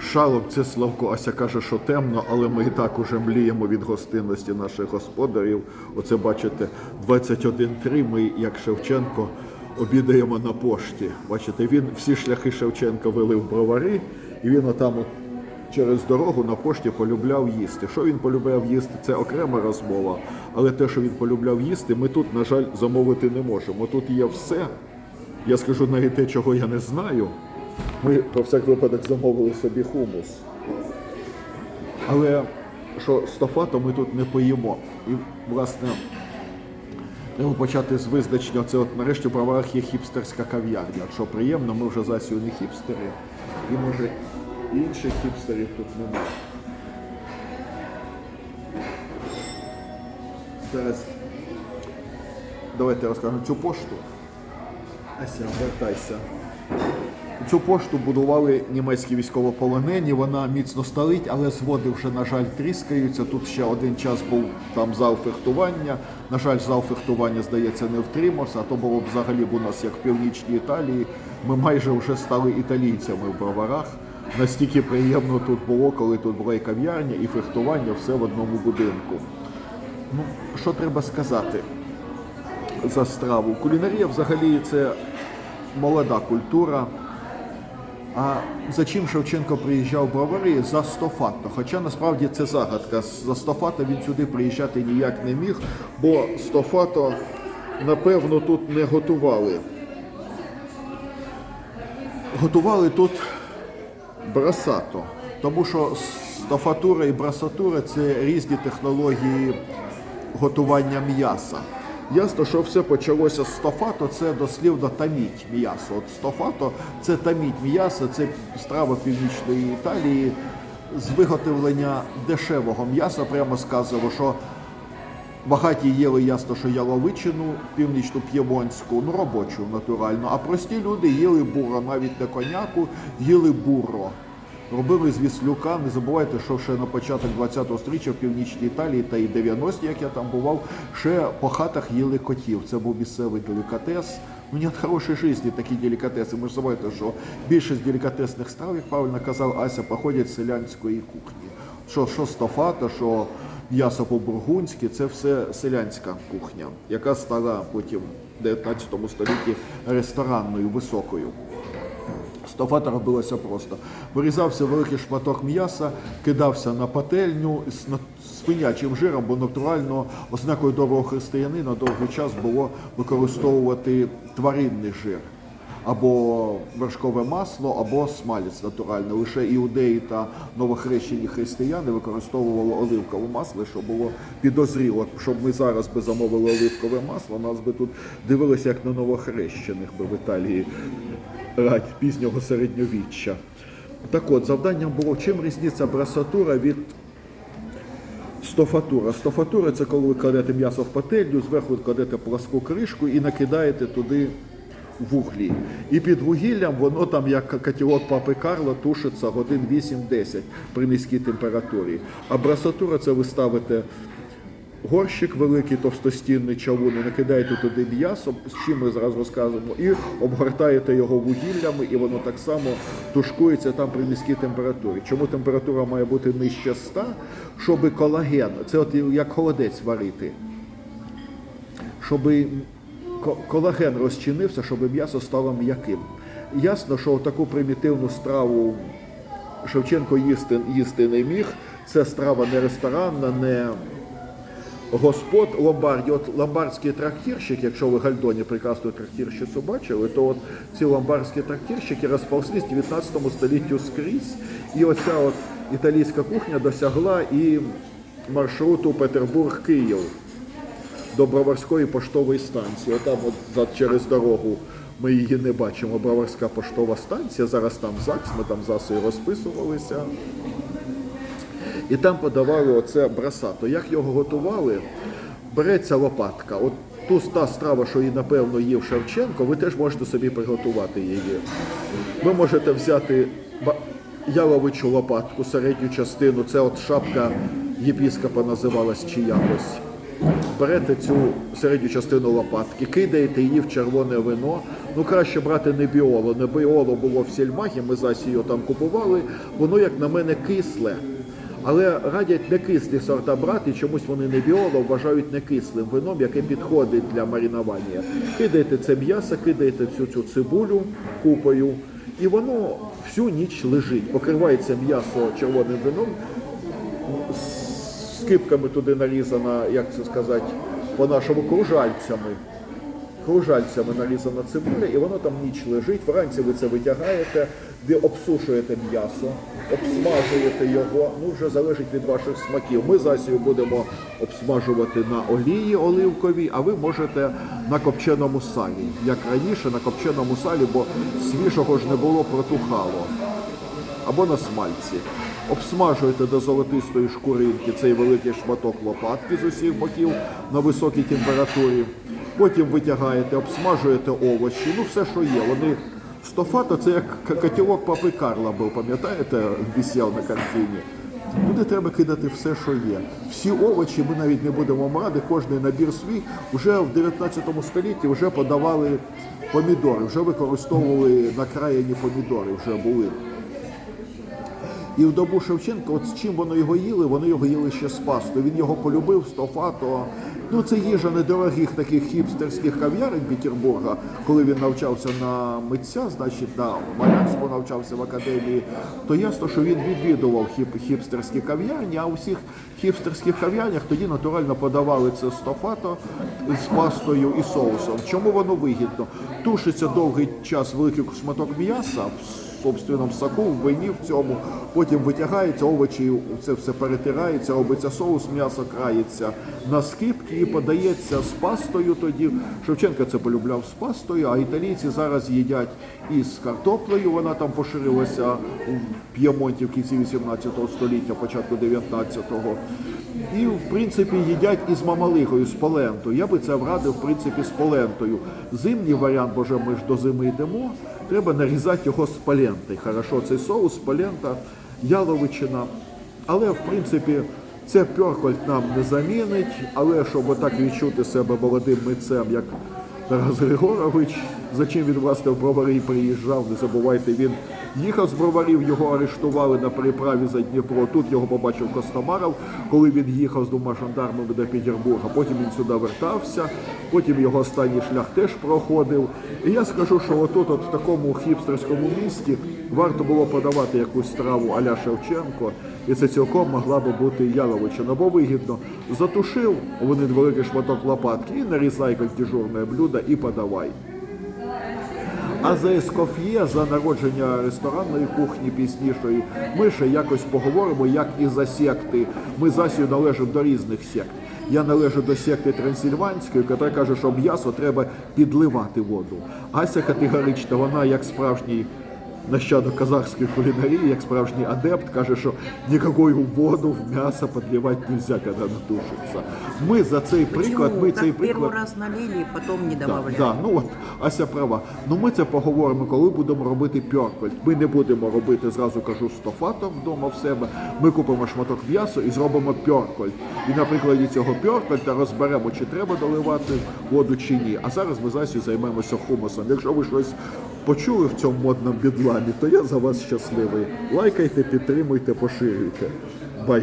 шалом. Це Славко Ася каже, що темно, але ми і так уже мліємо від гостинності наших господарів. Оце бачите, 21.3 Ми, як Шевченко, обідаємо на пошті. Бачите, він всі шляхи Шевченка вели в бровари, і він отам от через дорогу на пошті полюбляв їсти. Що він полюбляв їсти, це окрема розмова. Але те, що він полюбляв їсти, ми тут, на жаль, замовити не можемо. Тут є все. Я скажу навіть те, чого я не знаю. Ми про всяк випадок замовили собі хумус. Але що стофато ми тут не поїмо. І, власне, треба почати з визначення. Це от нарешті в правах є хіпстерська кав'ярня. Що приємно, ми вже засію не хіпстери, і може інших хіпстерів тут немає. Зараз давайте розкажемо цю пошту. Ася, вертайся. Цю пошту будували німецькі військовополонені, вона міцно стоїть, але зводи вже, на жаль, тріскаються. Тут ще один час був там зал фехтування. На жаль, зал фехтування, здається, не втримався, а то було б взагалі б у нас, як в північній Італії. Ми майже вже стали італійцями в броварах. Настільки приємно тут було, коли тут була і кав'ярня, і фехтування, все в одному будинку. Ну, що треба сказати за страву? Кулінарія взагалі це молода культура. А за чим Шевченко приїжджав в Бровари? За Стофато. Хоча насправді це загадка. За Стофато він сюди приїжджати ніяк не міг, бо Стофато, напевно, тут не готували. Готували тут брасато. Тому що стофатура і брасатура це різні технології готування м'яса. Ясно, що все почалося з стофато, це дослівно таміть м'ясо. От стофато це таміть м'ясо, це страва північної Італії з виготовлення дешевого м'яса. Прямо сказано, що багаті їли ясно, що яловичину, північну п'ємонську, ну робочу натурально. А прості люди їли буро, навіть не коняку, їли буро. Робили з віслюка. Не забувайте, що ще на початок 20-го сторіччя в північній Італії та і 90-ті, як я там бував, ще по хатах їли котів. Це був місцевий делікатес. Ну, нет хорошої житті такі делікатеси. Ми ж забувайте, що більшість делікатесних страв, як правильно казав Ася, походять з селянської кухні. Що, що стофата, що м'ясо по-бургунськи, це все селянська кухня, яка стала потім в 19 столітті ресторанною високою. Стофата робилося просто. Вирізався великий шматок м'яса, кидався на пательню з свинячим жиром, бо натурально ознакою доброго християнина довгий час було використовувати тваринний жир. Або вершкове масло, або смалець натуральний. Лише іудеї та новохрещені християни використовували оливкове масло, що було підозріло. Щоб ми зараз би замовили оливкове масло, нас би тут дивилися як на новохрещених би в Італії пізнього середньовіччя. Так от, завданням було чим різниця брасатура від стофатура. Стофатура це коли ви кладете м'ясо в пательню, зверху кладете пласку кришку і накидаєте туди вуглі. І під вугіллям воно там, як котілок папи Карла, тушиться годин 8-10 при низькій температурі. А брасатура це ви ставите горщик великий, товстостінний чавун, накидаєте туди м'ясо, з чим ми зараз розказуємо, і обгортаєте його вугіллями, і воно так само тушкується там при низькій температурі. Чому температура має бути нижче 100? Щоб колаген, це от як холодець варити, щоб колаген розчинився, щоб м'ясо стало м'яким. Ясно, що таку примітивну страву Шевченко їсти, їсти не міг. Це страва не ресторанна, не господ ломбарді. От ломбардський трактирщик, якщо ви Гальдоні прекрасну трактирщицю бачили, то от ці ломбардські трактирщики розповзлись в 19 століттю скрізь. І оця от італійська кухня досягла і маршруту Петербург-Київ до Броварської поштової станції. Отам от через дорогу ми її не бачимо. Броварська поштова станція. Зараз там ЗАГС, ми там засою розписувалися. І там подавали оце брасато. Як його готували? Береться лопатка. От ту та страва, що її, напевно, їв Шевченко, ви теж можете собі приготувати її. Ви можете взяти яловичу лопатку, середню частину, це от шапка єпіскопа називалась чи якось. берете цю середню частину лопатки, кидаєте її в червоне вино. Ну краще брати не біоло. Не біоло було в сільмагі, ми його там купували. Воно, як на мене, кисле. Але радять не кислі сорта брати, чомусь вони не біоло, вважають не кислим вином, яке підходить для маринування. Кидаєте це м'ясо, кидаєте всю цю цибулю купою, і воно всю ніч лежить. Покривається м'ясо червоним вином, скипками туди нарізана, як це сказати, по-нашому кружальцями. Кружальцями нарізана цибуля, і воно там ніч лежить. Вранці ви це витягаєте, ви обсушуєте м'ясо, обсмажуєте його. Ну вже залежить від ваших смаків. Ми зараз його будемо обсмажувати на олії оливковій, а ви можете на копченому салі. Як раніше, на копченому салі, бо свіжого ж не було, протухало або на смальці. Обсмажуєте до золотистої шкуринки цей великий шматок лопатки з усіх боків на високій температурі. Потім витягаєте, обсмажуєте овочі, ну все, що є. Вони стофато це як котілок папи Карла був, пам'ятаєте, висів на картині. Туди треба кидати все, що є. Всі овочі ми навіть не будемо мати, кожний набір свій. Вже в 19 столітті вже подавали помідори, вже використовували накраєні помідори, вже були. І в добу Шевченка, от з чим вони його їли, вони його їли ще з пастою. Він його полюбив, стофато. Ну це їжа недорогих таких хіпстерських кав'ярень Петербурга, коли він навчався на митця, значить на малярство навчався в академії, то ясно, що він відвідував хіп, хіпстерські кав'ярні, а у всіх хіпстерських кав'ярнях тоді натурально подавали це стофато з пастою і соусом. Чому воно вигідно? Тушиться довгий час великий шматок м'яса собственному соку, в вині в цьому, потім витягається, овочі, це все перетирається, робиться соус, м'ясо крається на скипки і подається з пастою тоді. Шевченко це полюбляв з пастою, а італійці зараз їдять із картоплею, вона там поширилася в П'ємонті в кінці 18 століття, початку 19-го. І, в принципі, їдять із мамалигою, з полентою. Я би це врадив, в принципі, з полентою. Зимній варіант, бо вже ми ж до зими йдемо, треба нарізати його з поленти. Хорошо, цей соус, полента, яловичина. Але, в принципі, це пьоркольт нам не замінить, але щоб отак відчути себе молодим митцем, як Тарас Григорович, за чим він власне в бровари приїжджав, не забувайте, він їхав з броварів, його арештували на переправі за Дніпро. Тут його побачив Костомаров, коли він їхав з двома жандармами до Петербурга. Потім він сюди вертався, потім його останній шлях теж проходив. І я скажу, що отут, от в такому хіпстерському місті, варто було подавати якусь страву аля Шевченко, і це цілком могла би бути яловичина, бо вигідно затушив вони великий шматок лопатки і нарізай як дежурне блюдо і подавай. А за ескоф'є, за народження ресторанної кухні пізнішої, ми ще якось поговоримо, як і за секти. Ми засію належимо до різних сект. Я належу до секти Трансильванської, яка каже, що м'ясо треба підливати воду. Ася категорично, вона як справжній нащадок казахської кулінарії, як справжній адепт, каже, що ніякою воду в м'ясо підливати не можна, коли воно тушиться. Ми за цей приклад, ми цей первый приклад. раз налили, потом не Да, добавляли. да, ну от Ася права. Ну ми це поговоримо, коли будемо робити пьоркольт. Ми не будемо робити, зразу кажу, стофатом вдома в себе. Ми купимо шматок м'яса і зробимо пьоркольт. І на прикладі цього пьоркольта розберемо, чи треба доливати воду чи ні. А зараз ми з Асю займемося хумусом. Якщо ви щось почули в цьому модному бідламі, то я за вас щасливий. Лайкайте, підтримуйте, поширюйте. Бай!